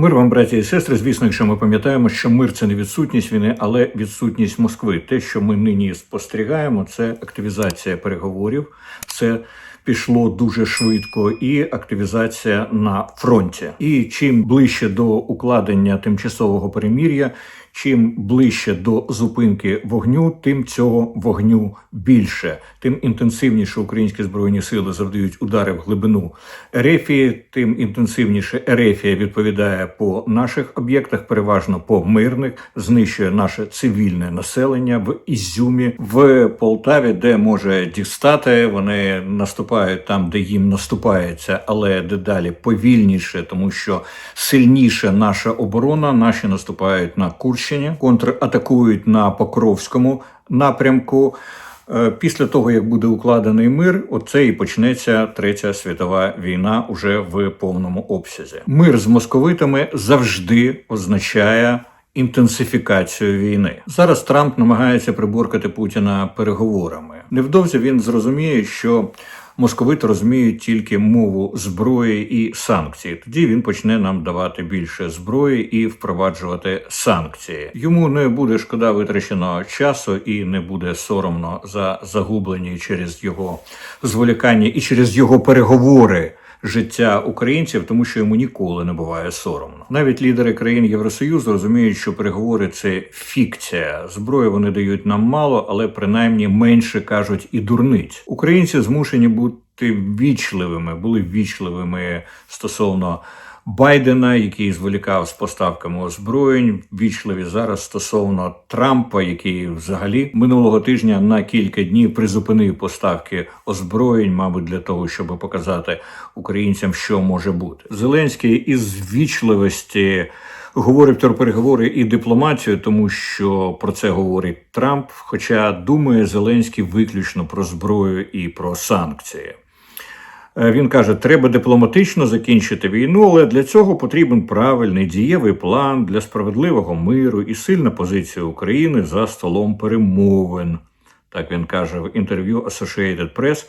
Мир вам, браті і сестри. Звісно, якщо ми пам'ятаємо, що мир це не відсутність війни, але відсутність Москви. Те, що ми нині спостерігаємо, це активізація переговорів. Це пішло дуже швидко, і активізація на фронті. І чим ближче до укладення тимчасового перемір'я, чим ближче до зупинки вогню, тим цього вогню більше, тим інтенсивніше українські збройні сили завдають удари в глибину Ерефії, тим інтенсивніше Ерефія відповідає по наших об'єктах, переважно по мирних, знищує наше цивільне населення в Ізюмі, в Полтаві, де може дістати. Вони наступають там, де їм наступається, але дедалі повільніше, тому що сильніше наша оборона. Наші наступають на Курщині, контратакують на Покровському напрямку. Е, Після того, як буде укладений мир, оце і почнеться третя світова війна уже в повному обсязі. Мир з московитами завжди означає інтенсифікацію війни. Зараз Трамп намагається приборкати Путіна переговорами. Невдовзі він зрозуміє, що московити розуміють тільки мову зброї і санкції. Тоді він почне нам давати більше зброї і впроваджувати санкції. Йому не буде шкода витраченого часу і не буде соромно за загублені через його зволікання і через його переговори. Життя українців, тому що йому ніколи не буває соромно. Навіть лідери країн Євросоюзу розуміють, що переговори це фікція. Зброї вони дають нам мало, але принаймні менше кажуть і дурниць. Українці змушені бути вічливими, були вічливими стосовно. Байдена, який зволікав з поставками озброєнь, вічливі зараз стосовно Трампа, який взагалі минулого тижня на кілька днів призупинив поставки озброєнь, мабуть, для того, щоб показати українцям, що може бути. Зеленський із вічливості говорить про переговори і дипломатію, тому що про це говорить Трамп. Хоча думає Зеленський виключно про зброю і про санкції. Е, Він каже, треба дипломатично закінчити війну, але для цього потрібен правильний дієвий план для справедливого миру і сильна позиція України за столом перемовин. Так він каже в інтерв'ю Associated Press.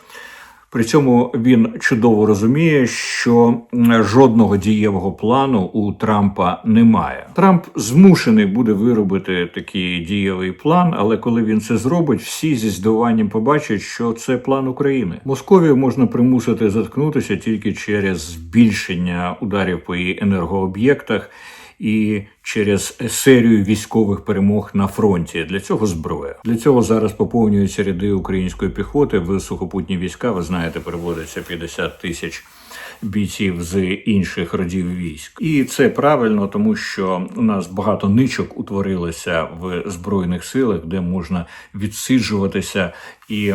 При цьому він чудово розуміє, що жодного дієвого плану у Трампа немає. Трамп змушений буде виробити такий дієвий план, але коли він це зробить, всі зі здивуванням побачать, що це план України. Московію можна примусити заткнутися тільки через збільшення ударів по її енергооб'єктах і через серію військових перемог на фронті. Для цього зброя. Для цього зараз поповнюються ряди української піхоти в сухопутні війська. Ви знаєте, переводиться 50 тисяч. Бійців з інших родів військ, і це правильно, тому що у нас багато ничок утворилося в збройних силах, де можна відсиджуватися, і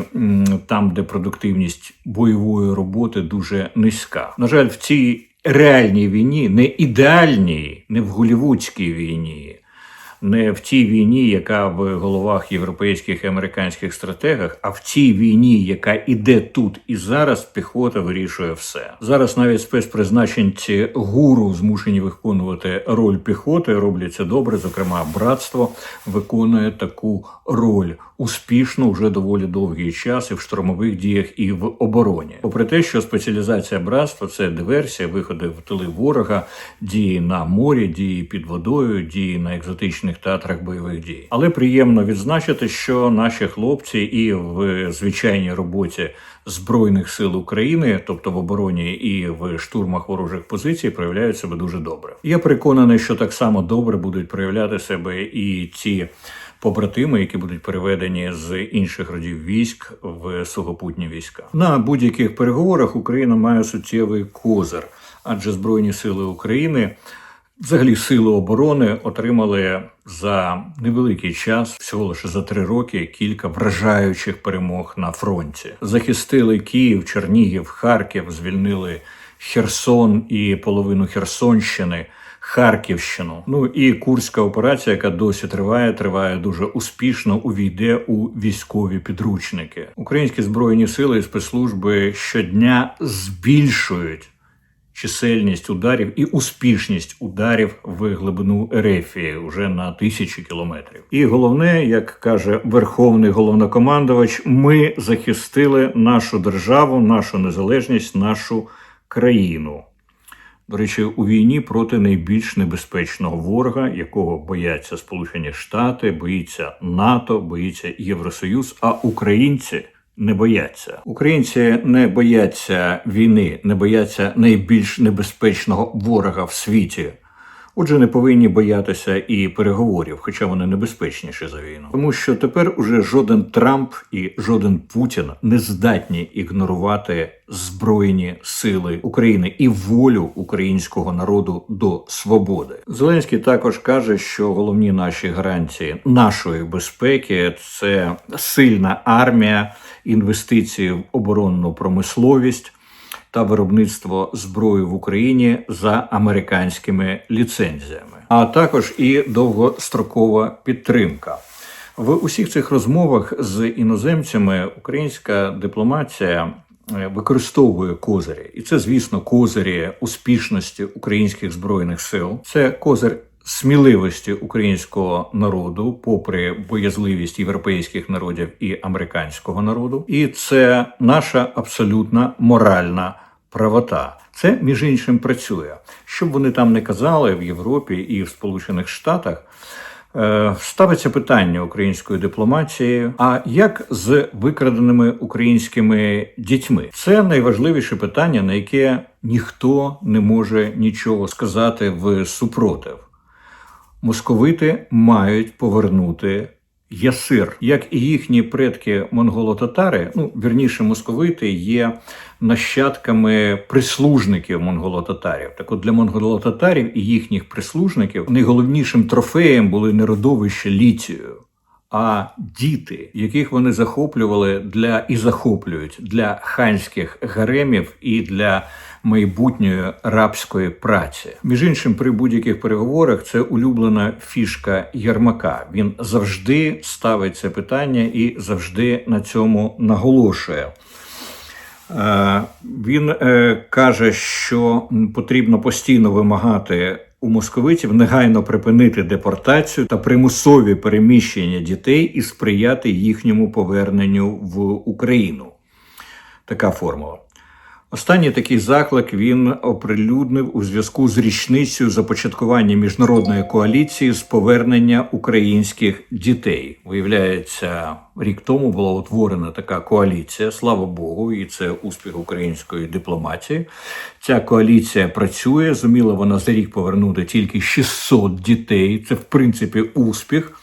там, де продуктивність бойової роботи дуже низька. На жаль, в цій реальній війні, не ідеальній, не в голівудській війні, не в тій війні, яка в головах європейських і американських стратегах, а в цій війні, яка іде тут і зараз, піхота вирішує все. Зараз навіть спецпризначенці гуру змушені виконувати роль піхоти, роблять це добре. Зокрема, братство виконує таку роль успішно вже доволі довгий час і в штурмових діях, і в обороні. Попри те, що спеціалізація братства це диверсія, виходи в тили ворога, дії на морі, дії під водою, дії на екзотичних театрах бойових дій. Але приємно відзначити, що наші хлопці і в звичайній роботі збройних сил України, тобто в обороні і в штурмах ворожих позицій, проявляють себе дуже добре. Я переконаний, що так само добре будуть проявляти себе і ці побратими, які будуть переведені з інших родів військ в сухопутні війська. На будь-яких переговорах Україна має суттєвий козир, адже Збройні сили України. Взагалі, сили оборони отримали за невеликий час, всього лише за три роки, кілька вражаючих перемог на фронті. Захистили Київ, Чернігів, Харків, звільнили Херсон і половину Херсонщини. Харківщину. Ну і Курська операція, яка досі триває, триває дуже успішно. Увійде у військові підручники. Українські збройні сили і спецслужби щодня збільшують чисельність ударів і успішність ударів в глибину Ерефії вже на тисячі кілометрів. І головне, як каже верховний головнокомандувач, ми захистили нашу державу, нашу незалежність, нашу країну. До речі, у війні проти найбільш небезпечного ворога, якого бояться Сполучені Штати, боїться НАТО, боїться Євросоюз, а українці. Не бояться українці не бояться війни, не бояться найбільш небезпечного ворога в світі. Отже, не повинні боятися і переговорів, хоча вони небезпечніші за війну, тому що тепер уже жоден Трамп і жоден Путін не здатні ігнорувати збройні сили України і волю українського народу до свободи. Зеленський також каже, що головні наші гарантії нашої безпеки це сильна армія, інвестиції в оборонну промисловість та виробництво зброї в Україні за американськими ліцензіями, а також і довгострокова підтримка. В усіх цих розмовах з іноземцями українська дипломатія е, використовує козирі, і це, звісно, козирі успішності українських збройних сил. Це козир сміливості українського народу, попри боязливість європейських народів і американського народу, і це наша абсолютна моральна правота. Це між іншим працює. Щоб вони там не казали в Європі і в Сполучених Штатах. е, Ставиться питання української дипломатії. А як з викраденими українськими дітьми? Це найважливіше питання, на яке ніхто не може нічого сказати в супротив. Московити мають повернути ясир, як і їхні предки монголо-татари, ну вірніше, московити є нащадками прислужників монголо-татарів. Так от для монголо-татарів і їхніх прислужників найголовнішим трофеєм були не родовища літію. А діти, яких вони захоплювали для і захоплюють для ханських гаремів і для майбутньої рабської праці. Між іншим, при будь-яких переговорах це улюблена фішка Єрмака. Він завжди ставить це питання і завжди на цьому наголошує. Е, Він е, каже, що потрібно постійно вимагати у московитів негайно припинити депортацію та примусові переміщення дітей і сприяти їхньому поверненню в Україну. Така формула. Останній такий заклик він оприлюднив у зв'язку з річницею започаткування міжнародної коаліції з повернення українських дітей. Виявляється, рік тому була утворена така коаліція. Слава Богу, і це успіх української дипломатії. Ця коаліція працює. Зуміла вона за рік повернути тільки 600 дітей. Це в принципі успіх.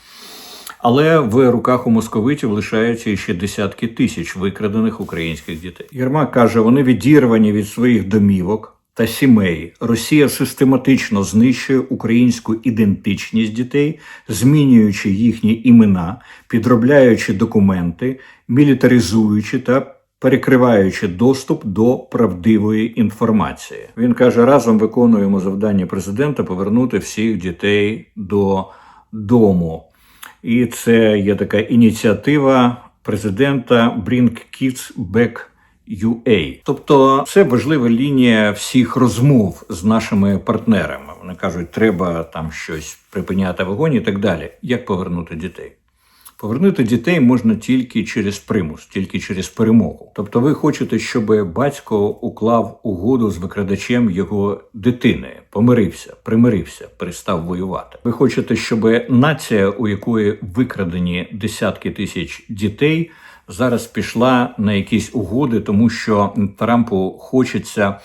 Але в руках у московитів лишаються ще десятки тисяч викрадених українських дітей. Єрмак каже, вони відірвані від своїх домівок та сімей. Росія систематично знищує українську ідентичність дітей, змінюючи їхні імена, підробляючи документи, мілітаризуючи та перекриваючи доступ до правдивої інформації. Він каже: разом виконуємо завдання президента повернути всіх дітей до дому. І це є така ініціатива президента Bring Kids Back UA. Тобто це важлива лінія всіх розмов з нашими партнерами. Вони кажуть, треба там щось припиняти вогонь і так далі. Як повернути дітей? Повернути дітей можна тільки через примус, тільки через перемогу. Тобто, ви хочете, щоб батько уклав угоду з викрадачем його дитини, помирився, примирився, перестав воювати. Ви хочете, щоб нація, у якої викрадені десятки тисяч дітей, зараз пішла на якісь угоди, тому що Трампу хочеться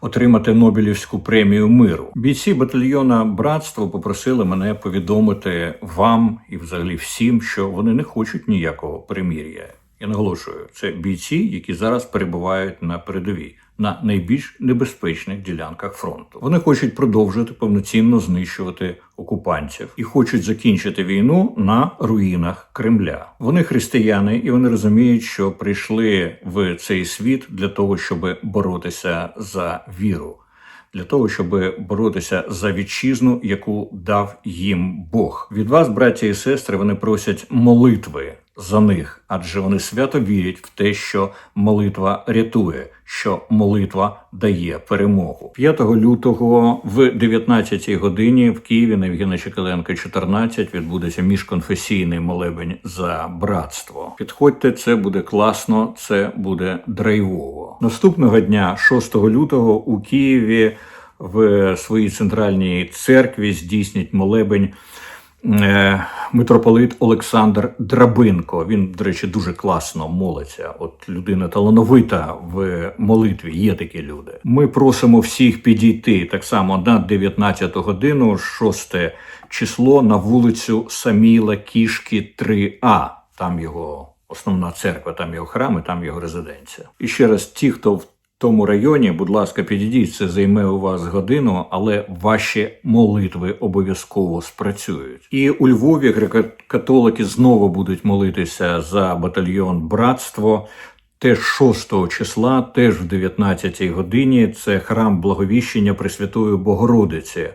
отримати Нобелівську премію миру. Бійці батальйона Братство попросили мене повідомити вам і взагалі всім, що вони не хочуть ніякого примір'я. Я наголошую, це бійці, які зараз перебувають на передовій. На найбільш небезпечних ділянках фронту вони хочуть продовжити повноцінно знищувати окупантів і хочуть закінчити війну на руїнах Кремля. Вони християни, і вони розуміють, що прийшли в цей світ для того, щоб боротися за віру, для того, щоб боротися за вітчизну, яку дав їм Бог. Від вас, браття і сестри, вони просять молитви за них, адже вони свято вірять в те, що молитва рятує, що молитва дає перемогу. 5 лютого в 19 годині в Києві на Євгена Чекаленка 14 відбудеться міжконфесійний молебень за братство. Підходьте, це буде класно, це буде драйвово. Наступного дня, 6 лютого, у Києві в своїй центральній церкві здійснять молебень митрополит Олександр Драбинко. Він, до речі, дуже класно молиться. От людина талановита в молитві. Є такі люди. Ми просимо всіх підійти так само на 19 годину, 6 число на вулицю Саміла Кішки 3А. Там його основна церква, там його храм, і там його резиденція. І ще раз, ті, хто в тому районі, будь ласка, підійдіть, це займе у вас годину, але ваші молитви обов'язково спрацюють. І у Львові греко-католики знову будуть молитися за батальйон Братство. Теж 6 числа, теж в 19 годині, це храм Благовіщення Пресвятої Богородиці,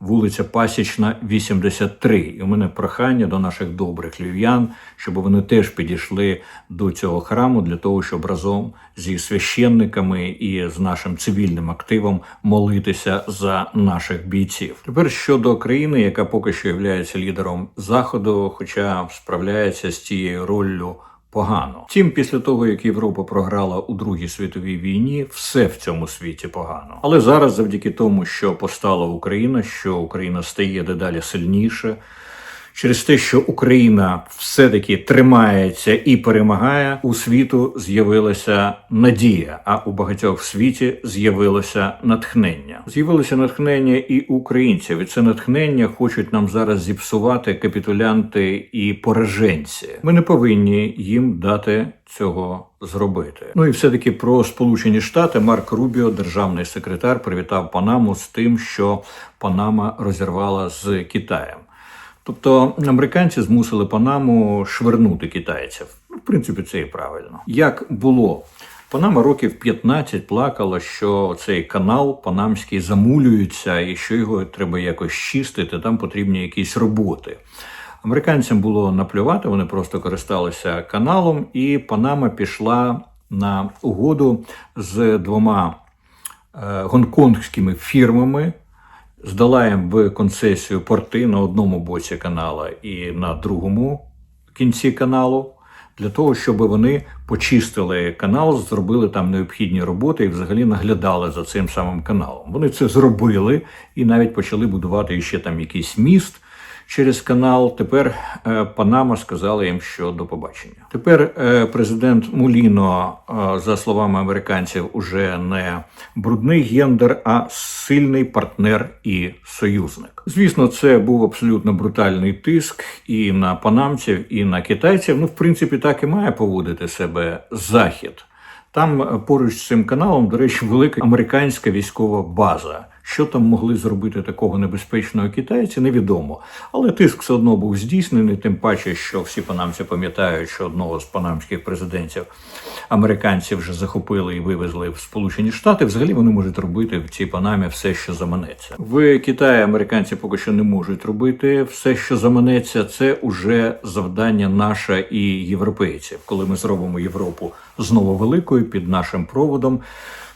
вулиця Пасічна, 83. І у мене прохання до наших добрих львів'ян, щоб вони теж підійшли до цього храму для того, щоб разом зі священниками і з нашим цивільним активом молитися за наших бійців. Тепер щодо країни, яка поки що є лідером заходу, хоча справляється з цією роллю погано. Втім, після того як Європа програла у Другій світовій війні, все в цьому світі погано. Але зараз, завдяки тому, що постала Україна, що Україна стає дедалі сильніше. Через те, що Україна все-таки тримається і перемагає, у світу з'явилася надія, а у багатьох в світі з'явилося натхнення. З'явилося натхнення і українців. І це натхнення хочуть нам зараз зіпсувати капітулянти і пораженці. Ми не повинні їм дати цього зробити. Ну і все таки про Сполучені Штати Марк Рубіо, державний секретар, привітав Панаму з тим, що Панама розірвала з Китаєм. Тобто американці змусили Панаму швернути китайців. Ну, В принципі, це і правильно. Як було? Панама років 15 плакала, що цей канал панамський замулюється і що його треба якось чистити, там потрібні якісь роботи. Американцям було наплювати, вони просто користалися каналом, і Панама пішла на угоду з двома е, гонконгськими фірмами здала їм в концесію порти на одному боці канала і на другому кінці каналу, для того, щоб вони почистили канал, зробили там необхідні роботи і взагалі наглядали за цим самим каналом. Вони це зробили і навіть почали будувати ще там якийсь міст. Через канал тепер е, Панама сказала їм, що до побачення. Тепер е, президент Муліно, е, за словами американців, уже не брудний гендер, а сильний партнер і союзник. Звісно, це був абсолютно брутальний тиск і на панамців, і на китайців. Ну, в принципі, так і має поводити себе захід. Там поруч з цим каналом, до речі, велика американська військова база. Що там могли зробити такого небезпечного китайці, невідомо. Але тиск все одно був здійснений, тим паче, що всі панамці пам'ятають, що одного з панамських президентів американці вже захопили і вивезли в Сполучені Штати. Взагалі вони можуть робити в цій панамі все, що заманеться. В Китаї американці поки що не можуть робити все, що заманеться. Це уже завдання наше і європейців, коли ми зробимо Європу знову великою під нашим проводом.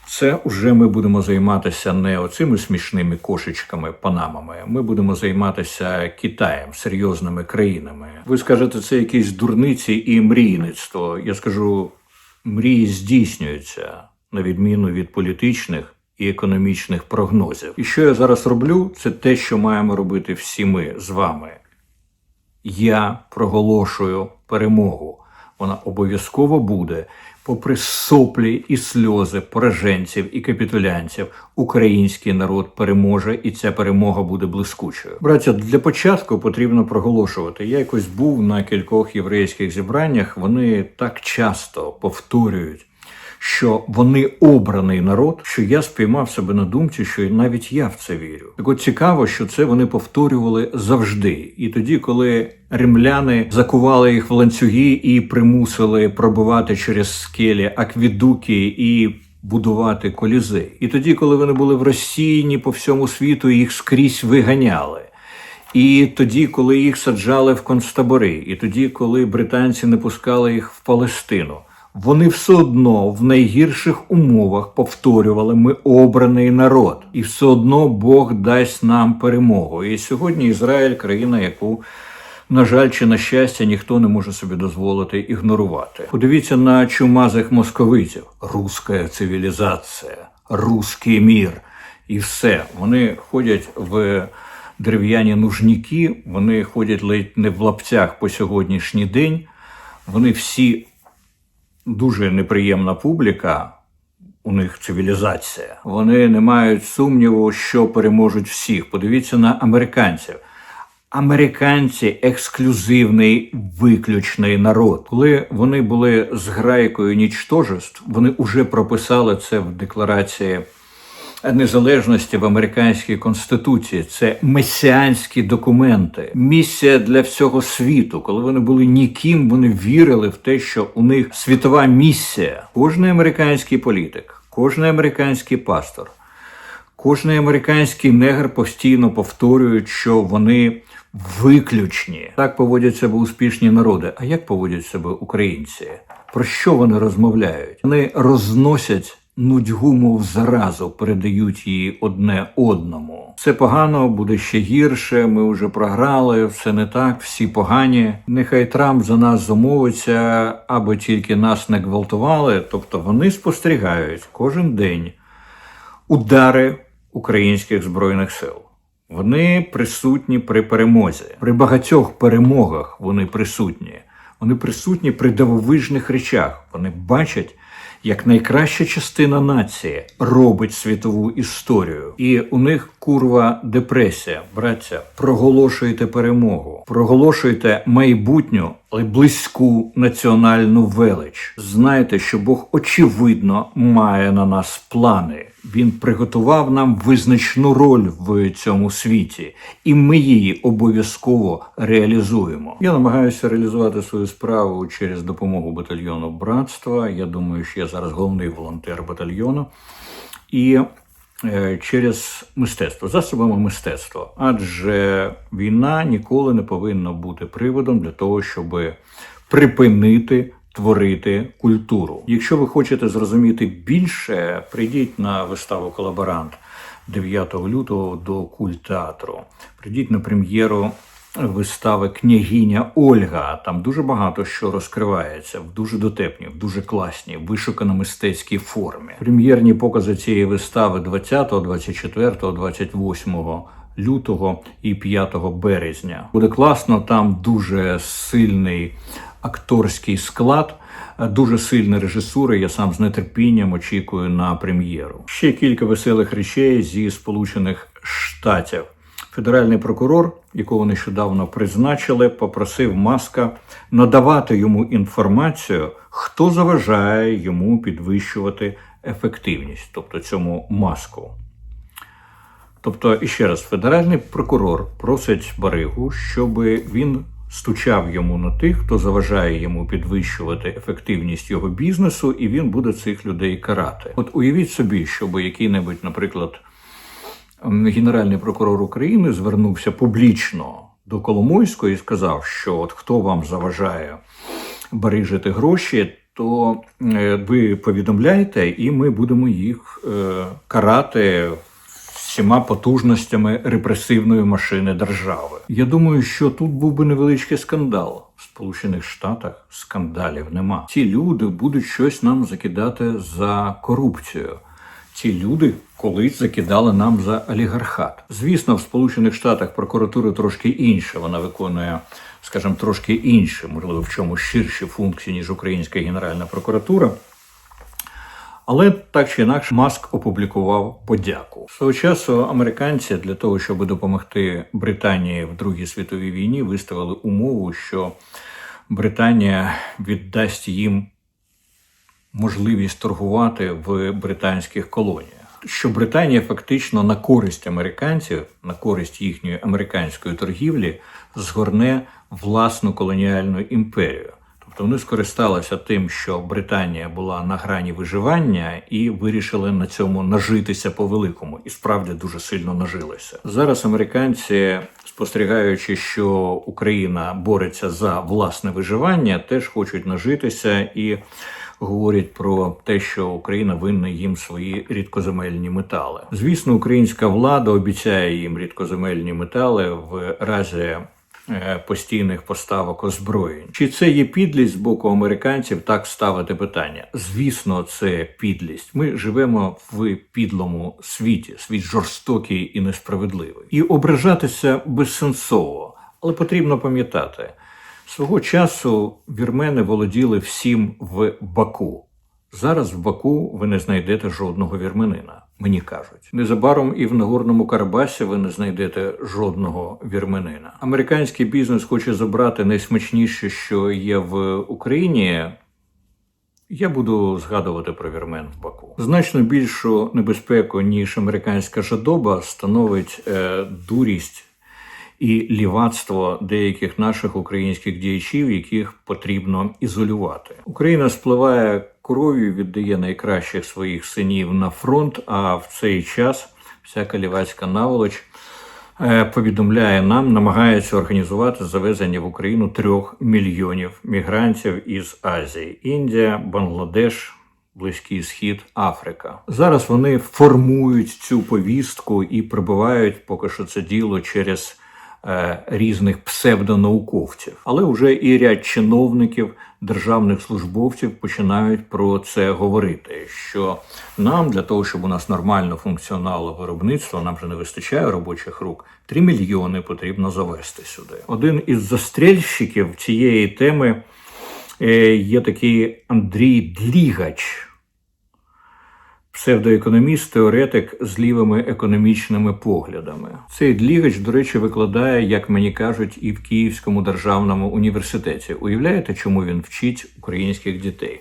Це вже ми будемо займатися не оцими смішними кошечками, панамами. Ми будемо займатися Китаєм, серйозними країнами. Ви скажете, це якісь дурниці і мрійництво. Я скажу, мрії здійснюються на відміну від політичних і економічних прогнозів. І що я зараз роблю, це те, що маємо робити всі ми з вами. Я проголошую перемогу. Вона обов'язково буде, попри соплі і сльози пораженців і капітулянців, український народ переможе, і ця перемога буде блискучою. Браття, для початку потрібно проголошувати. Я якось був на кількох єврейських зібраннях. Вони так часто повторюють. Що вони обраний народ, що я спіймав себе на думці, що навіть я в це вірю. Так от цікаво, що це вони повторювали завжди. І тоді, коли римляни закували їх в ланцюги і примусили пробивати через скелі аквідуки і будувати колізей. І тоді, коли вони були в Росії, по всьому світу їх скрізь виганяли. І тоді, коли їх саджали в концтабори, і тоді, коли британці не пускали їх в Палестину. Вони все одно в найгірших умовах повторювали ми обраний народ, і все одно Бог дасть нам перемогу. І сьогодні Ізраїль країна, яку, на жаль, чи на щастя, ніхто не може собі дозволити ігнорувати. Подивіться на чумазих московитів: руська цивілізація, русський мір. і все. Вони ходять в дерев'яні нужніки, вони ходять ледь не в лапцях по сьогоднішній день. Вони всі дуже неприємна публіка. У них цивілізація. Вони не мають сумніву, що переможуть всіх. Подивіться на американців. Американці ексклюзивний виключний народ. Коли вони були з грайкою нічтожеств, вони вже прописали це в декларації незалежності в американській конституції. Це месіанські документи, місія для всього світу. Коли вони були ніким, вони вірили в те, що у них світова місія. Кожний американський політик, кожний американський пастор. Кожний американський негр постійно повторює, що вони виключні. Так поводять себе успішні народи. А як поводять себе українці? Про що вони розмовляють? Вони розносять нудьгу, мов заразу, передають її одне одному. Все погано, буде ще гірше. Ми вже програли, все не так, всі погані. Нехай Трамп за нас замовиться, аби тільки нас не гвалтували. Тобто вони спостерігають кожен день удари українських збройних сил. Вони присутні при перемозі. При багатьох перемогах вони присутні. Вони присутні при дивовижних речах. Вони бачать, як найкраща частина нації робить світову історію. І у них курва депресія. Браття, проголошуйте перемогу, проголошуйте майбутню, але близьку національну велич. Знайте, що Бог очевидно має на нас плани. Він приготував нам визначну роль в цьому світі, і ми її обов'язково реалізуємо. Я намагаюся реалізувати свою справу через допомогу батальйону братства. Я думаю, що я зараз головний волонтер батальйону. І е, через мистецтво, засобами мистецтва. Адже війна ніколи не повинна бути приводом для того, щоб припинити творити культуру. Якщо ви хочете зрозуміти більше, прийдіть на виставу Колаборант 9 лютого до культтеатру. Прийдіть на прем'єру вистави Княгиня Ольга. Там дуже багато що розкривається в дуже дотепній, в дуже класній, вишукано мистецькій формі. Прем'єрні покази цієї вистави 20, 24, 28 лютого і 5 березня. Буде класно, там дуже сильний акторський склад, дуже сильна режисура. Я сам з нетерпінням очікую на прем'єру. Ще кілька веселих речей зі Сполучених Штатів. Федеральний прокурор, якого нещодавно призначили, попросив маска надавати йому інформацію, хто заважає йому підвищувати ефективність, тобто цьому маску. Тобто, іще раз, федеральний прокурор просить Баригу, щоб він стучав йому на тих, хто заважає йому підвищувати ефективність його бізнесу, і він буде цих людей карати. От уявіть собі, щоб який-небудь, наприклад, генеральний прокурор України звернувся публічно до Коломойського і сказав, що от хто вам заважає барижити гроші. То е, ви повідомляєте, і ми будемо їх е, карати всіма потужностями репресивної машини держави. Я думаю, що тут був би невеличкий скандал. В Сполучених Штатах скандалів нема. Ці люди будуть щось нам закидати за корупцію. Ці люди колись закидали нам за олігархат. Звісно, в Сполучених Штатах прокуратура трошки інша. Вона виконує, скажімо, трошки інші, можливо, в чому ширші функції ніж Українська Генеральна прокуратура. Але так чи інакше Маск опублікував подяку свого часу. Американці для того, щоб допомогти Британії в Другій світовій війні, виставили умову, що Британія віддасть їм можливість торгувати в британських колоніях. Що Британія фактично на користь американців, на користь їхньої американської торгівлі, згорне власну колоніальну імперію. Тобто вони скористалися тим, що Британія була на грані виживання, і вирішили на цьому нажитися по великому, і справді дуже сильно нажилися. Зараз американці, спостерігаючи, що Україна бореться за власне виживання, теж хочуть нажитися і говорять про те, що Україна винна їм свої рідкоземельні метали. Звісно, українська влада обіцяє їм рідкоземельні метали в разі постійних поставок озброєнь. Чи це є підлість з боку американців так ставити питання? Звісно, це підлість. Ми живемо в підлому світі, світ жорстокий і несправедливий. І ображатися безсенсово, але потрібно пам'ятати. Свого часу вірмени володіли всім в Баку. Зараз в Баку ви не знайдете жодного вірменина, мені кажуть. Незабаром і в Нагорному Карабасі ви не знайдете жодного вірменина. Американський бізнес хоче забрати найсмачніше, що є в Україні. Я буду згадувати про вірмен в Баку. Значно більшу небезпеку, ніж американська жадоба, становить е, дурість і лівацтво деяких наших українських діячів, яких потрібно ізолювати. Україна спливає кров'ю, віддає найкращих своїх синів на фронт. А в цей час всяка лівацька наволоч е, повідомляє нам, намагається організувати завезення в Україну трьох мільйонів мігрантів із Азії: Індія, Бангладеш. Близький схід, Африка. Зараз вони формують цю повістку і прибувають поки що це діло через різних псевдонауковців. Але вже і ряд чиновників, державних службовців починають про це говорити. Що нам для того, щоб у нас нормально функціонало виробництво, нам вже не вистачає робочих рук. 3 мільйони потрібно завести сюди. Один із застрельщиків цієї теми е, є такий Андрій Длігач псевдоекономіст, теоретик з лівими економічними поглядами. Цей Длігач, до речі, викладає, як мені кажуть, і в Київському державному університеті. Уявляєте, чому він вчить українських дітей?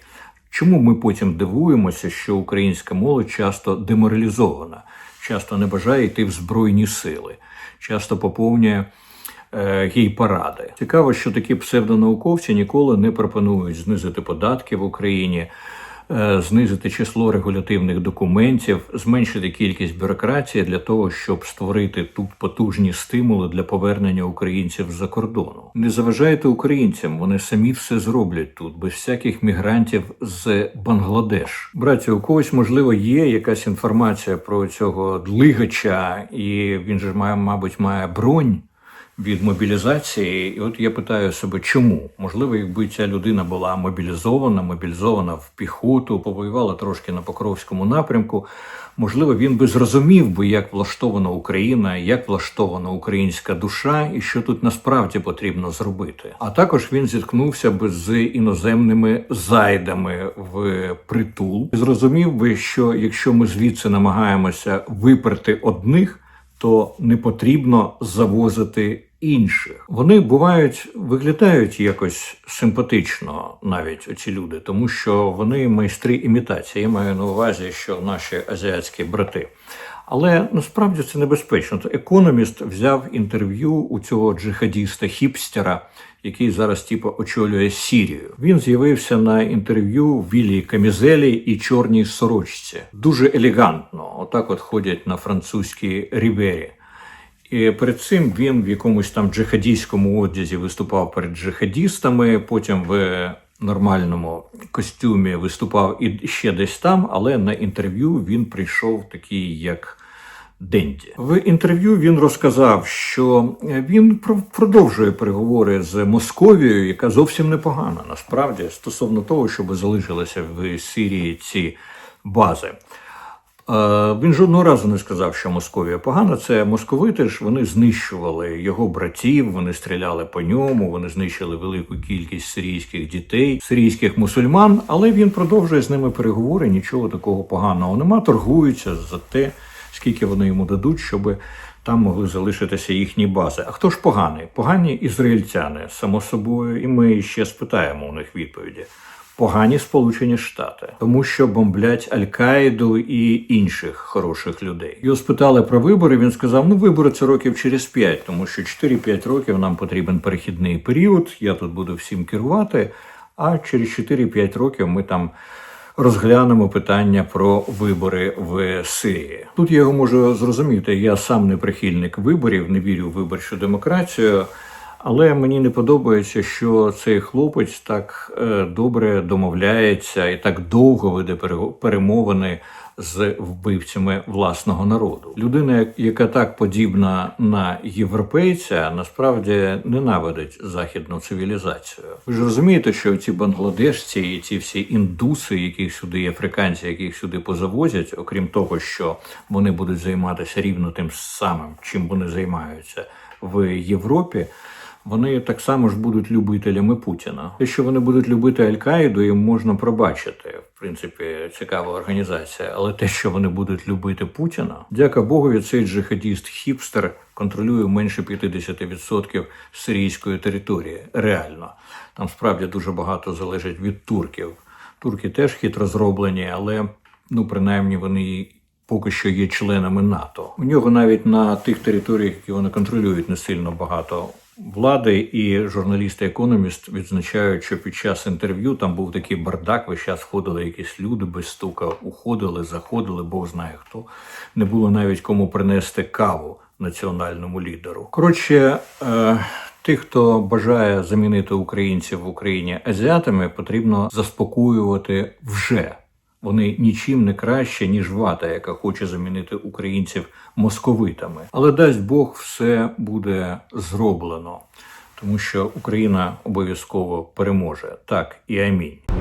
Чому ми потім дивуємося, що українська молодь часто деморалізована, часто не бажає йти в збройні сили, часто поповнює е, гей-паради? Цікаво, що такі псевдонауковці ніколи не пропонують знизити податки в Україні знизити число регулятивних документів, зменшити кількість бюрократії для того, щоб створити тут потужні стимули для повернення українців з-за кордону. Не заважайте українцям, вони самі все зроблять тут, без всяких мігрантів з Бангладеш. Браті, у когось можливо є якась інформація про цього длигача, і він же має, мабуть, має бронь від мобілізації. І от я питаю себе, чому? Можливо, якби ця людина була мобілізована, мобілізована в піхоту, повоювала трошки на Покровському напрямку. Можливо, він би зрозумів би, як влаштована Україна, як влаштована українська душа, і що тут насправді потрібно зробити. А також він зіткнувся би з іноземними зайдами в притул. Зрозумів би, що якщо ми звідси намагаємося виперти одних то не потрібно завозити інших. Вони бувають, виглядають якось симпатично, навіть оці люди, тому що вони майстри імітації. Я маю на увазі, що наші азіатські брати. Але насправді це небезпечно. То економіст взяв інтерв'ю у цього джихадіста хіпстера, який зараз типу, очолює Сірію. Він з'явився на інтерв'ю в білій камізелі і чорній сорочці. Дуже елегантно. Отак от ходять на французькій рівері. І перед цим він в якомусь там джихадійському одязі виступав перед джихадістами, потім в нормальному костюмі виступав і ще десь там, але на інтерв'ю він прийшов такий, як Денді. В інтерв'ю він розказав, що він продовжує переговори з Московією, яка зовсім непогана насправді стосовно того, щоб залишилися в Сирії ці бази. Він жодного разу не сказав, що Московія погана. Це московити ж вони знищували його братів, вони стріляли по ньому, вони знищили велику кількість сирійських дітей, сирійських мусульман. Але він продовжує з ними переговори. Нічого такого поганого нема. Торгуються за те, скільки вони йому дадуть, щоб там могли залишитися їхні бази. А хто ж поганий? Погані ізраїльтяни, само собою, і ми ще спитаємо у них відповіді. Погані Сполучені Штати, тому що бомблять Аль-Каїду і інших хороших людей. Його спитали про вибори. Він сказав: ну вибори це років через 5, тому що 4-5 років нам потрібен перехідний період. Я тут буду всім керувати. А через 4-5 років ми там розглянемо питання про вибори в Сирії. Тут я його можу зрозуміти. Я сам не прихильник виборів, не вірю в виборчу демократію. Але мені не подобається, що цей хлопець так е, добре домовляється і так довго веде перемовини з вбивцями власного народу. Людина, яка так подібна на європейця, насправді ненавидить західну цивілізацію. Ви ж розумієте, що ці бангладешці і ці всі індуси, яких сюди африканці, яких сюди позавозять, окрім того, що вони будуть займатися рівно тим самим, чим вони займаються в Європі. Вони так само ж будуть любителями Путіна. Те, що вони будуть любити Аль-Каїду, їм можна пробачити. В принципі, цікава організація. Але те, що вони будуть любити Путіна, дяка Богові, цей джихадіст хіпстер контролює менше 50% сирійської території. Реально, там справді дуже багато залежить від турків. Турки теж хитро зроблені, але ну принаймні вони поки що є членами НАТО. У нього навіть на тих територіях, які вони контролюють, не сильно багато влади. І журналісти Економіст відзначають, що під час інтерв'ю там був такий бардак. Весь час ходили якісь люди без стука, уходили, заходили, Бог знає хто. Не було навіть кому принести каву національному лідеру. Коротше. Е- Тих, хто бажає замінити українців в Україні азіатами, потрібно заспокоювати вже. Вони нічим не краще, ніж вата, яка хоче замінити українців московитами. Але дасть Бог, все буде зроблено, тому що Україна обов'язково переможе. Так і амінь.